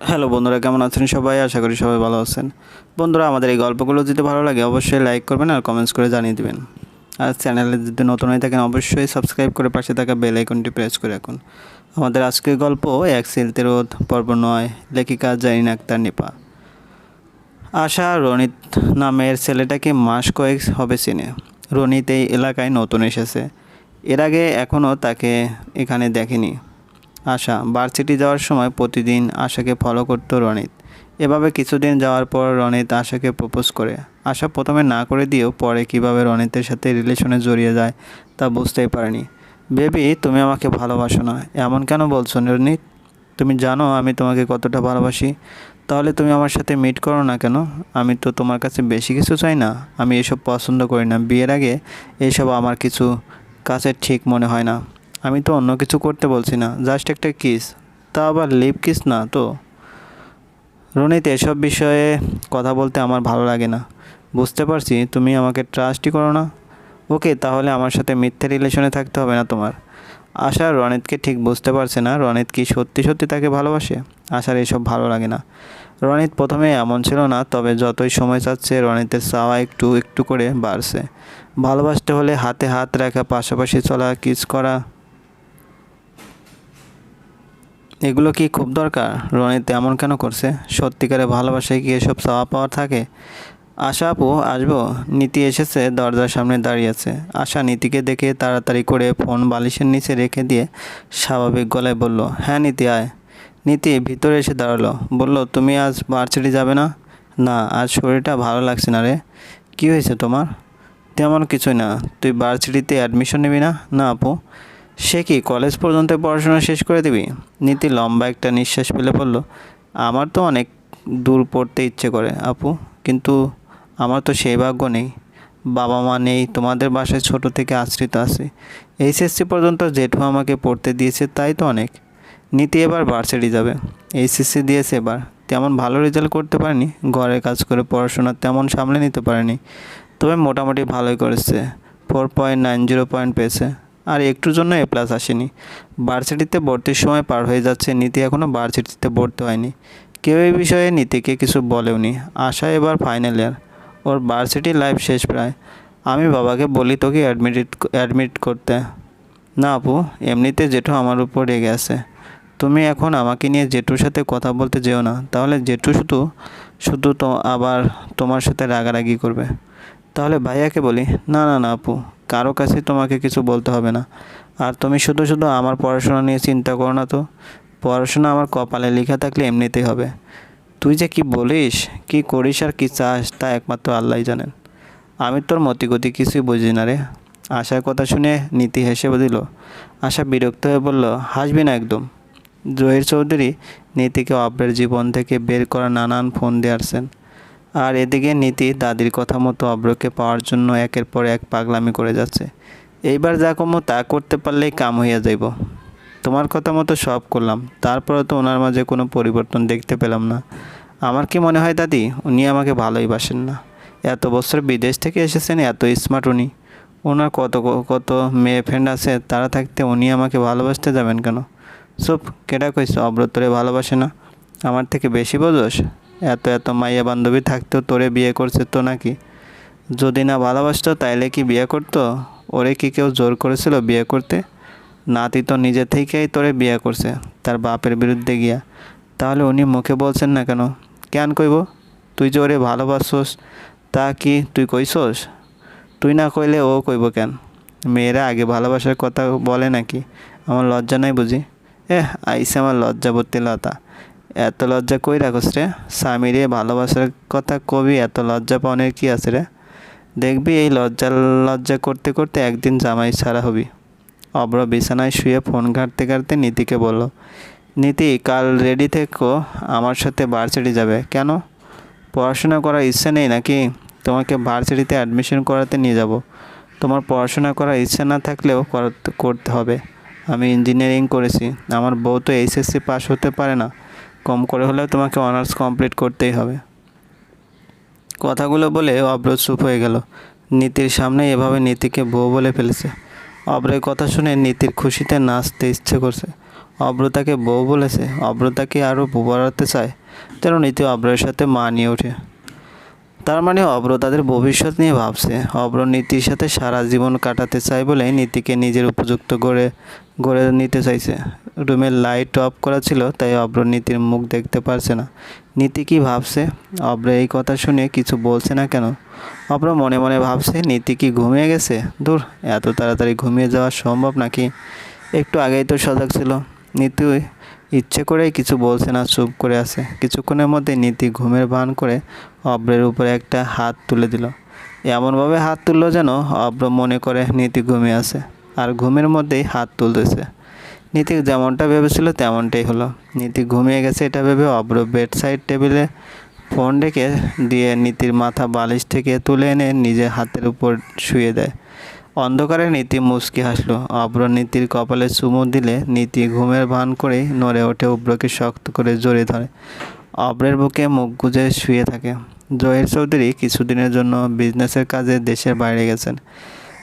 Hello বন্ধুরা, কেমন আছেন সবাই? আশা করি সবাই ভালো আছেন। বন্ধুরা, আমাদের এই গল্পগুলো যদি ভালো লাগে, অবশ্যই লাইক করবেন আর কমেন্টস করে জানিয়ে দেবেন। আর চ্যানেলে যদি নতুন হয়ে থাকেন, অবশ্যই সাবস্ক্রাইব করে পাশে থাকা বেল আইকনটি প্রেস করে রাখুন। আমাদের আজকের গল্প এক সিলতে রোদ, পর্ব নয়, লেখিকা জাইন আক্তার নিপা। আশা, রনিত নামের ছেলেটাকে মাস কয়েক হবে চিনে। রনিত এই এলাকায় নতুন এসেছে। এর আগে এখনও তাকে এখানে দেখেনি। আশা ভার্সিটি যাওয়ার সময় প্রতিদিন আশাকে ফলো করতো রনিত। এভাবে কিছুদিন যাওয়ার পর রনিত আশাকে প্রপোজ করে। আশা প্রথমে না করে দিয়েও পরে কীভাবে রনিতের সাথে রিলেশনে জড়িয়ে যায় তা বুঝতেই পারেনি। বেবি, তুমি আমাকে ভালোবাসো না। এমন কেন বলছো রনিত? তুমি জানো আমি তোমাকে কতটা ভালোবাসি। তাহলে তুমি আমার সাথে মিট করো না কেন? আমি তো তোমার কাছে বেশি কিছু চাই না। আমি এসব পছন্দ করি না। বিয়ের আগে এসব আমার কিছু কাছে ঠিক মনে হয় না। আমি তো অন্য কিছু করতে বলছি না জাস্ট একটা কিস তা আবার লিপ কিস না তো? রনিত, এসব বিষয়ে কথা বলতে আমার ভালো লাগে না। বুঝতে পারছি, তুমি আমাকে ট্রাস্টই করো না। ওকে, তাহলে আমার সাথে মিথ্যে রিলেশনে থাকতে হবে না তোমার। আশা রনিতকে ঠিক বুঝতে পারছে না, রনিত কি সত্যি সত্যি তাকে ভালোবাসে? আশার এসব ভালো লাগে না। রনিত প্রথমে এমন ছিল না, তবে যতই সময় যাচ্ছে, রনিতের চাওয়া একটু একটু করে বাড়ছে। ভালোবাসতে হলে হাতে হাত রাখা, পাশাপাশি চলা কিস করা এগুলো কি খুব দরকার? রনিত এমন কেন করছে? সত্যিকারে ভালোবাসায় কি এসব চাওয়া পাওয়ার থাকে? আশা আপু, আসব। নীতি এসেছে, দরজার সামনে দাঁড়িয়ে আছে। আশা নীতিকে দেখে তাড়াতাড়ি করে ফোন বালিশের নিচে রেখে দিয়ে স্বাভাবিক গলায় বলল হ্যাঁ নীতি, আয়। নীতি ভিতরে এসে দাঁড়াল, বলল, তুমি আজ ভার্সিটি যাবে না? না, আজ শরীরটা ভালো লাগছে না রে। কী হয়েছে তোমার? তেমন কিছুই না। তুই ভার্সিটিতে অ্যাডমিশন নিবি না? না আপু। সে কি কলেজ পর্যন্ত পড়াশোনা শেষ করে দিবি? নীতি লম্বা একটা নিঃশ্বাস ফেলে বলল, আমার তো অনেক দূর পড়তে ইচ্ছে করে, আপু, কিন্তু আমার তো সেই ভাগ্য নেই। বাবা মা নেই, তোমাদের বাসায় ছোট থেকে আশ্রিত আছে। এইচএসসি পর্যন্ত জেঠু আমাকে পড়তে দিয়েছে, তাই তো অনেক। নীতি এবার ভার্সিটি যাবে। এইচএসসি দিয়েছে এবার। তেমন ভালো রেজাল্ট করতে পারেনি। ঘরের কাজ করে পড়াশোনা তেমন সামলে নিতে পারেনি। তবে মোটামুটি ভালোই করেছে। Four point nine zero point পেয়েছে। আর একটুর জন্য এ প্লাস আসেনি। ভার্সিটিতে ভর্তির সময় পার হয়ে যাচ্ছে, নীতি এখনও ভার্সিটিতে ভর্তি হয়নি। কেউ এই বিষয়ে নীতিকে কিছু বলেওনি। আশা এবার ফাইনাল ইয়ার ওর ভার্সিটি লাইফ শেষ প্রায়। আমি বাবাকে বলি, তোকে অ্যাডমিট অ্যাডমিট করতে। না আপু, এমনিতে জেঠু আমার উপর রেগে আছে। তুমি এখন আমাকে নিয়ে জেঠুর সাথে কথা বলতে যেও না। তাহলে জেঠু শুধু শুধু তো আবার তোমার সাথে রাগারাগি করবে। তাহলে ভাইয়াকে বলি? না না না আপু। কারও কাছে তোমাকে কিছু বলতে হবে না। আর তুমি শুধু শুধু আমার পড়াশোনা নিয়ে চিন্তা করো না তো। পড়াশোনা আমার কপালে লেখা থাকলে এমনিতেই হবে। তুই যে কি বলিস, কি করিস আর কি চাস, তা একমাত্র আল্লাহই জানেন। আমি তোর মতিগতি কিছুই বুঝি না রে। আশার কথা শুনে নীতি হেসে দিল আশা বিরক্ত হয়ে বলল, হাসবি না একদম। জহির চৌধুরী নীতিকে অব্রের জীবন থেকে বের করা নানান ফোন দিয়ে আসছেন। আর এদিকে নীতি দাদির কথা মতো অব্রকে পাওয়ার জন্য একের পর এক পাগলামি করে যাচ্ছে। এইবার যা কমো তা করতে পারলেই কাম হইয়া যাইব। তোমার কথা মতো সব করলাম তারপরে তো ওনার মাঝে কোনো পরিবর্তন দেখতে পেলাম না। আমার কি মনে হয় দাদি, উনি আমাকে ভালোই বাসেন না। এত বছর বিদেশ থেকে এসেছেন, এত স্মার্ট উনি। ওনার কত কত মেয়ে ফ্রেন্ড আছে, তারা থাকতে উনি আমাকে ভালোবাসতে যাবেন কেন? চুপ কেটা কইছে অব্রতরে ভালোবাসে না। আমার থেকে বেশি বোঝোস? এত এত মাইয়া বান্ধবী থাকতেও তোরে বিয়ে করছে তো নাকি? যদি না ভালোবাসতো তাইলে কি বিয়ে করতো? ওরে কি কেউ জোর করেছিল বিয়ে করতে? নাতি তো নিজে থেকেই তোরে বিয়ে করছে, তার বাপের বিরুদ্ধে গিয়া। তাহলে উনি মুখে বলছেন না কেন? কেন কইব? তুই যে ওরে ভালোবাসোস, তা কি তুই কইসোস তুই না কইলে ও কইব কেন? মেয়েরা আগে ভালোবাসার কথা বলে নাকি? আমার লজ্জা নাই বুঝি। এহ আইসে আমার লজ্জাবতী লতা। এত লজ্জা কই রাখোস রে? স্বামীরে ভালোবাসার কথা কবি এত লজ্জা পাওয়ানের কি আছে রে? দেখবি এই লজ্জা লজ্জা করতে করতে একদিন জামাই ছাড়া হবি। অব্র বিছানায় শুয়ে ফোন ঘাঁটতে ঘাঁটতে নীতিকে বলল, নীতি, কাল রেডি থেকো, আমার সাথে ভার্সিটি যাবে। কেন? পড়াশোনা করার ইচ্ছে নেই নাকি? তোমাকে ভার্সিটিতে অ্যাডমিশন করাতে নিয়ে যাব। তোমার পড়াশোনা করার ইচ্ছে না থাকলেও করতে হবে। আমি ইঞ্জিনিয়ারিং করেছি। আমার বউ তো এইচএসসি পাস হতে পারে না। কম করে হলেও তোমাকে অনার্স কমপ্লিট করতেই হবে। কথাগুলো বলে অব্র চুপ হয়ে গেল। নীতির সামনে এভাবে নীতিকে বউ বলে ফেলেছে। অব্রের কথা শুনে নীতির খুশিতে নাচতে ইচ্ছে করছে। অব্র তাকে বউ বলেছে, অব্র তাকে আরও বাড়াতে চায়, যেন নীতি অব্রের সাথে মানিয়ে ওঠে। তার মানে অব্র তাদের ভবিষ্যৎ নিয়ে ভাবছে। অব্র নীতির সাথে সারা জীবন কাটাতে চায় বলে নীতিকে নিজের উপযুক্ত গড়ে গড়ে নিতে চাইছে। রুমের লাইট অফ করা ছিল, তাই অব্র নীতির মুখ দেখতে পারছে না। নীতি কি ভাবছে? অব্র এই কথা শুনে কিছু বলছে না কেন? অব্র মনে মনে ভাবছে, নীতি কি ঘুমিয়ে গেছে? দূর এত তাড়াতাড়ি ঘুমিয়ে যাওয়া সম্ভব নাকি? একটু আগেই তো সজাগ ছিল। নীতি ইচ্ছে করেই কিছু বলছে না, চুপ করে আছে। কিছুক্ষণের মধ্যে নীতি ঘুমের ভান করে অব্রের উপরে একটা হাত তুলে দিল। এমনভাবে হাত তুললো যেন অব্র মনে করে নীতি ঘুমিয়ে আছে, আর ঘুমের মধ্যেই হাত তুলতেছে। নীতি যেমনটা ভেবেছিল তেমনটাই হলো। নীতি ঘুমিয়ে গেছে এটা ভেবে অব্র বেড সাইড টেবিলে ফোন রেখে দিয়ে নীতির মাথা বালিশ থেকে তুলে এনে নিজের হাতের উপর শুয়ে দেয়। অন্ধকারে নীতি মুচকি হাসলো। অব্র নীতির কপালে চুমু দিলে নীতি ঘুমের ভান করেই নড়ে ওঠে উব্রকে শক্ত করে জড়িয়ে ধরে। অব্রের বুকে মুখ গুজে শুয়ে থাকে। জহির চৌধুরী কিছুদিনের জন্য বিজনেসের কাজে দেশের বাইরে গেছেন।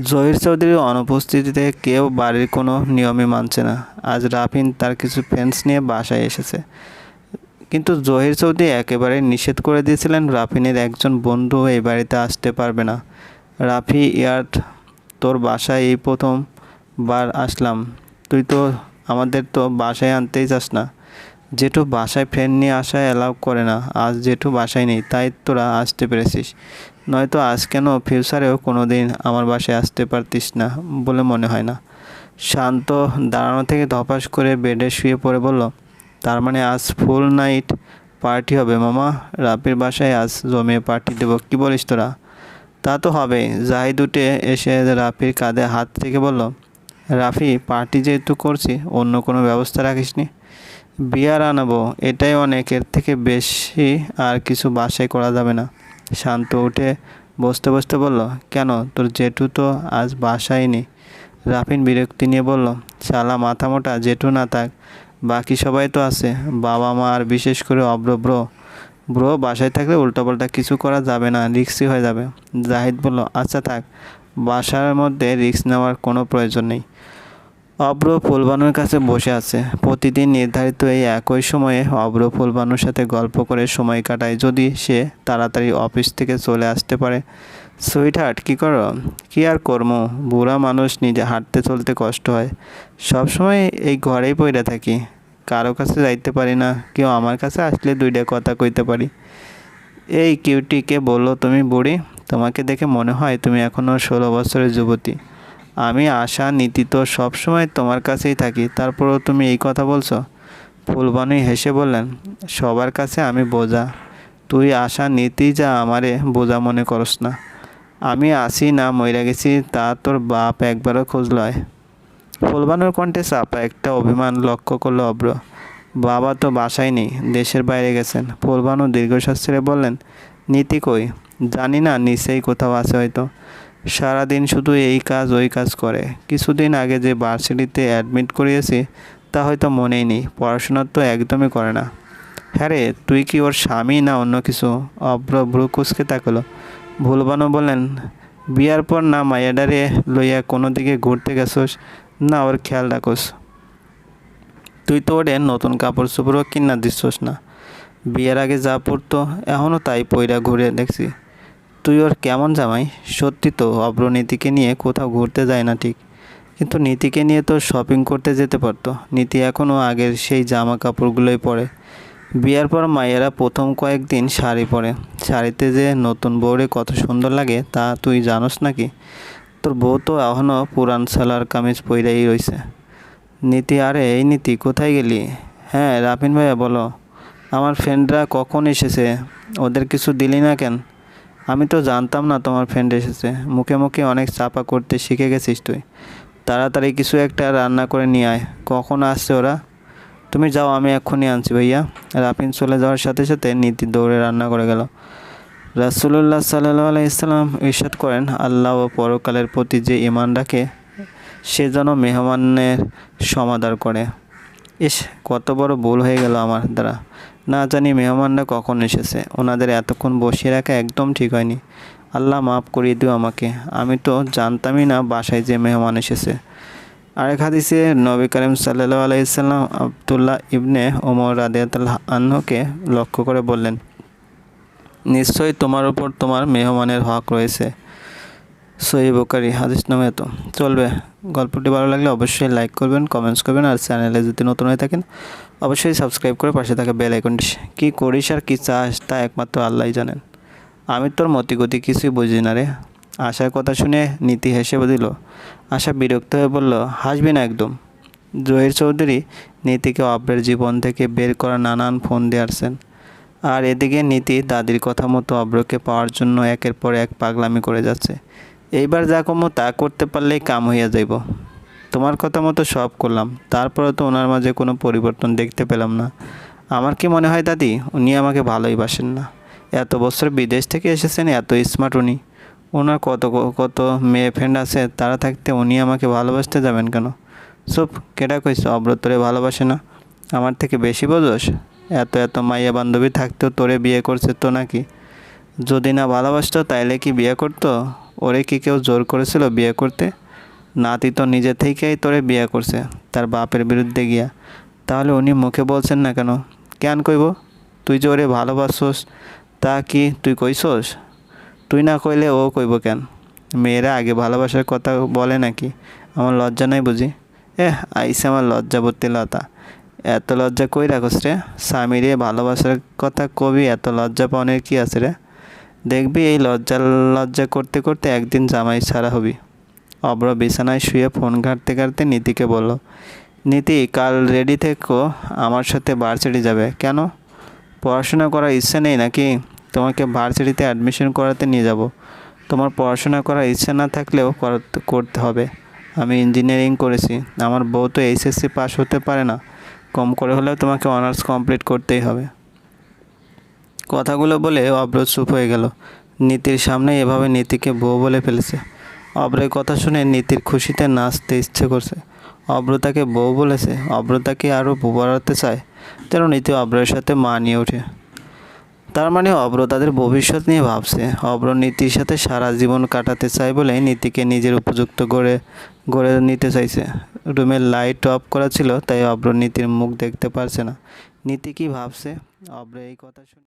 জহির চৌধুরীর অনুপস্থিতিতে কেউ বাড়ির কোনো নিয়মই মানছে না। আজ রাফিন তার কিছু ফ্রেন্ডস নিয়ে বাসায় এসেছে। কিন্তু জহির চৌধুরী একেবারে নিষেধ করে দিয়েছিলেন রাফিনের একজন বন্ধু এই বাড়িতে আসতে পারবে না। রাফি, ইয়ার্ড, তোর বাসায় এই প্রথমবার আসলাম। তুই তো আমাদের তো বাসায় আনতেই চাস না। জেঠু বাসায় ফ্রেন্ড নিয়ে আসা অ্যালাউ করে না। আজ জেঠু বাসায় নেই, তাই তোরা আসতে পেরেছিস। নয়তো আজ কেন ফিউচারেও কোনো দিন আমার বাসায় আসতে পারতিস না বলে মনে হয় না। শান্ত দাঁড়ানো থেকে ধপাস করে বেডে শুয়ে পড়ে বলল, তার মানে আজ ফুল নাইট পার্টি হবে মামা? রাপির বাসায় আজ জমিয়ে পার্টি দেবো, কী বলিস তোরা? তা তো হবে জাহিদ উঠে এসে রাফির কাঁধে হাত থেকে বলল, রাফি, পার্টি যেহেতু করছি, অন্য কোনো ব্যবস্থা রাখিসনি? বিয়ার আনাবো, এটাই অনেক এর থেকে বেশি আর কিছু বাসায় করা যাবে না। শান্ত উঠে বসতে বসতে বলল, কেন? তোর জেঠু তো আজ বাসায় নেই। রাফিন বিরক্তি নিয়ে বলল, শালা মাথা মোটা, জেঠু না থাক, বাকি সবাই তো আছে, বাবা মা আর বিশেষ করে অব্র ব্রো। ব্রো বাসায় থাকলে উল্টোপাল্টা কিছু করা যাবে না, রিক্সি হয়ে যাবে। জাহিদ বলল আচ্ছা থাক, বাসার মধ্যে রিক্স নেওয়ার কোনো প্রয়োজন নেই। অব্র ফুলবানুর কাছে বসে আছে। প্রতিদিন নির্ধারিত এই একই সময়ে অব্র ফুলবানুর সাথে গল্প করে সময় কাটায় যদি সে তাড়াতাড়ি অফিস থেকে চলে আসতে পারে। সুইট হার্ট কী করো? কী আর কর্ম? বুড়া মানুষ নিজে হাঁটতে চলতে কষ্ট হয়। সব সময় এই ঘরেই পড়ে থাকি। কারও কাছে যাইতে পারি না। কেউ আমার কাছে আসলে দুইটা কথা কইতে পারি। এই কিউটিকে বলল তুমি বুড়ি? তোমাকে দেখে মনে হয় তুমি এখনও ষোলো বছরের যুবতী। আমি আশা নীতি তো সবসময় তোমার কাছেই থাকি, তারপরও তুমি এই কথা বলছো? ফুলবানুই হেসে বললেন, সবার কাছে আমি বোঝা। তুই আশা নীতি যা আমারে বোঝা মনে করস না। আমি আসি না মইরা গেছি, তা তোর বাপ একবারও খোঁজ লয় ফুলবানুর কণ্ঠে চাপা একটা অভিমান লক্ষ্য করল অব্র। বাবা তো বাসায় নেই, দেশের বাইরে গেছেন। ফুলবানু দীর্ঘশ্বাস ছেড়ে বললেন, নীতি কই? জানি না, নিচেই কোথাও আছে হয়তো। সারাদিন শুধু এই কাজ, ওই কাজ করে। কিছুদিন আগে যে ভার্সিটিতে অ্যাডমিট করিয়েছি, তা হয়তো মনেই নেই, পড়াশোনা তো একদমই করে না। হ্যাঁ রে, তুই কি ওর স্বামী না অন্য কিছু? অব্র ভ্রুকুসকে তাকালো। ভুলবানো বললেন, বিয়ার পর না মায়াডারে লইয়া কোনো দিকে ঘুরতে গেছোস? না ওর খেয়াল রাখোস। তুই তো ওরে নতুন কাপড় চোপড়ও কিনা দিচ্ছস না। বিয়ের আগে যা পড়তো এখনও তাই পইরা ঘুরে দেখছি। তুই ওর কেমন জামাই? সত্যি তো অব্রনীতিকে নিয়ে কোথাও ঘুরতে যায় না ঠিক। কিন্তু নীতিকে নিয়ে তো শপিং করতে যেতে পারতো। নীতি এখনও আগের সেই জামা কাপড়গুলোই পরে। বিয়ার পর মায়েরা প্রথম কয়েকদিন শাড়ি পরে। শাড়িতে যে নতুন বউরে কত সুন্দর লাগে, তা তুই জানোস নাকি? তোর বউ তো এখনও পুরান সালার কামিজ পইরাই রয়েছে নীতি, আরে এই নীতি, কোথায় গেলি? হ্যাঁ রাফিন ভাইয়া বলো। আমার ফ্রেন্ডরা কখন এসেছে? ওদের কিছু দিলি না কেন? আমি তো জানতাম না তোমার ফ্রেন্ড এসেছে। মুখে মুখে অনেক চাপা করতে শিখে গেছিস তুই। তাড়াতাড়ি কিছু একটা রান্না করে নিয়ে আয়। কখন আসছে ওরা? তুমি যাও, আমি এক্ষুনি আনছি ভাইয়া। রাফিন চলে যাওয়ার সাথে সাথে নীতি দৌড়ে রান্না করে গেল। রাসুলুল্লাহ সাল্লাহ আলাইসাল্লাম ইরশাদ করেন, আল্লাহ ও পরকালের প্রতি যে ইমান রাখে, সে যেন মেহমানের সমাদার করে। ইস, কত বড় ভুল হয়ে গেল আমার দ্বারা। না জানি মেহমানরা কখন এসেছে। ওনাদের এতক্ষণ বসিয়ে রাখা একদম ঠিক হয়নি। আল্লাহ মাফ করিয়ে দিও আমাকে। আমি তো জানতামই না বাসায় যে মেহমান এসেছে। আরেক হাদিসে নবী করিম সাল্লাহ আলাইসাল্লাম আবদুল্লাহ ইবনে ওমর রাদিয়াতাল আহ্নকে লক্ষ্য করে বললেন, নিশ্চয়ই তোমার উপর তোমার মেহমানের হক রয়েছে। সহি বোকারি হাদিস নামে তো। চলবে। গল্পটি ভালো লাগলে অবশ্যই লাইক করবেন কমেন্টস করবেন আর চ্যানেলে যদি নতুন হয়ে থাকেন, অবশ্যই সাবস্ক্রাইব করে পাশে থাকা বেল আইকনটি কী করিস আর কী চাস তা একমাত্র আল্লাহই জানেন। আমি তোর মতিগতি কিছুই বুঝি না রে। আশার কথা শুনে নীতি হেসে দিল আশা বিরক্ত হয়ে বলল, হাসবি না একদম। জহির চৌধুরী নীতিকে অব্রের জীবন থেকে বের করা নানান ফোন দিয়ে আসছেন। আর এদিকে নীতি দাদির কথা মতো অব্রকে পাওয়ার জন্য একের পর এক পাগলামি করে যাচ্ছে। এইবার যা কমো তা করতে পারলেই কাম হইয়া যাইব। তোমার কথা মতো সব করলাম তারপরে তো ওনার মাঝে কোনো পরিবর্তন দেখতে পেলাম না। আমার কি মনে হয় দাদি, উনি আমাকে ভালোই বাসেন না। এত বছর বিদেশ থেকে এসেছেন, এত স্মার্ট উনি। ওনার কত কত মেয়ে ফ্রেন্ড আছে, তারা থাকতে উনি আমাকে ভালোবাসতে যাবেন কেন? চুপ কেটা কইস অব্র তোরে ভালোবাসে না। আমার থেকে বেশি বোঝোস? এত এত মাইয়া বান্ধবী থাকতেও তোরে বিয়ে করছে তো নাকি? যদি না ভালোবাসতো, তাইলে কি বিয়ে করতো? ওরে কি কেউ জোর করেছিল বিয়ে করতে? নাতি তো নিজে থেকেই তোরে বিয়ে করছে, তার বাপের বিরুদ্ধে গিয়া। তাহলে উনি মুখে বলছেন না কেন? কেন কইব? তুই যে ওরে ভালোবাসোস, তা কি তুই কইসোস তুই না কইলে ও কইব কেন? মেয়েরা আগে ভালোবাসার কথা বলে নাকি? আমার লজ্জা নাই বুঝি? এহ আইসে আমার লজ্জাবতী লতা। এত লজ্জা কই রাখস রে? স্বামীরে ভালোবাসার কথা কবি এত লজ্জা পাওয়ানের কি আছে রে? দেখবি এই লজ্জা লজ্জা করতে করতে একদিন জামাই ছাড়া হবি। অব্র বিছানায় শুয়ে ফোন ঘাঁটতে ঘাঁটতে নীতিকে বলল, নীতি, কাল রেডি থেকো, আমার সাথে ভার্সিটি যাবে। কেন? পড়াশোনা করার ইচ্ছে নেই নাকি? তোমাকে ভার্সিটিতে অ্যাডমিশন করাতে নিয়ে যাব। তোমার পড়াশোনা করার ইচ্ছে না থাকলেও করতে হবে। আমি ইঞ্জিনিয়ারিং করেছি। আমার বউ তো এইচএসসি পাস হতে পারে না। কম করে হলেও তোমাকে অনার্স কমপ্লিট করতেই হবে। কথাগুলো বলে অব্র চুপ হয়ে গেল। নীতির সামনে এভাবে নীতিকে বউ বলে ফেলেছে। অব্রের কথা শুনে নীতির খুশিতে নাচতে ইচ্ছে করছে। অব্র তাকে বউ বলেছে। অব্র তাকে আরও বাড়াতে চায়, যেন নীতি অব্রের সাথে মানিয়ে ওঠে। তার মানে অব্র তাদের ভবিষ্যৎ নিয়ে ভাবছে। অব্র নীতির সাথে সারা জীবন কাটাতে চায় বলে নীতিকে নিজের উপযুক্ত গড়ে গড়ে নিতে চাইছে। রুমের লাইট অফ করা ছিল, তাই অব্র নীতির মুখ দেখতে পারছে না। নীতি কি ভাবছে? অব্র এই কথা শুনে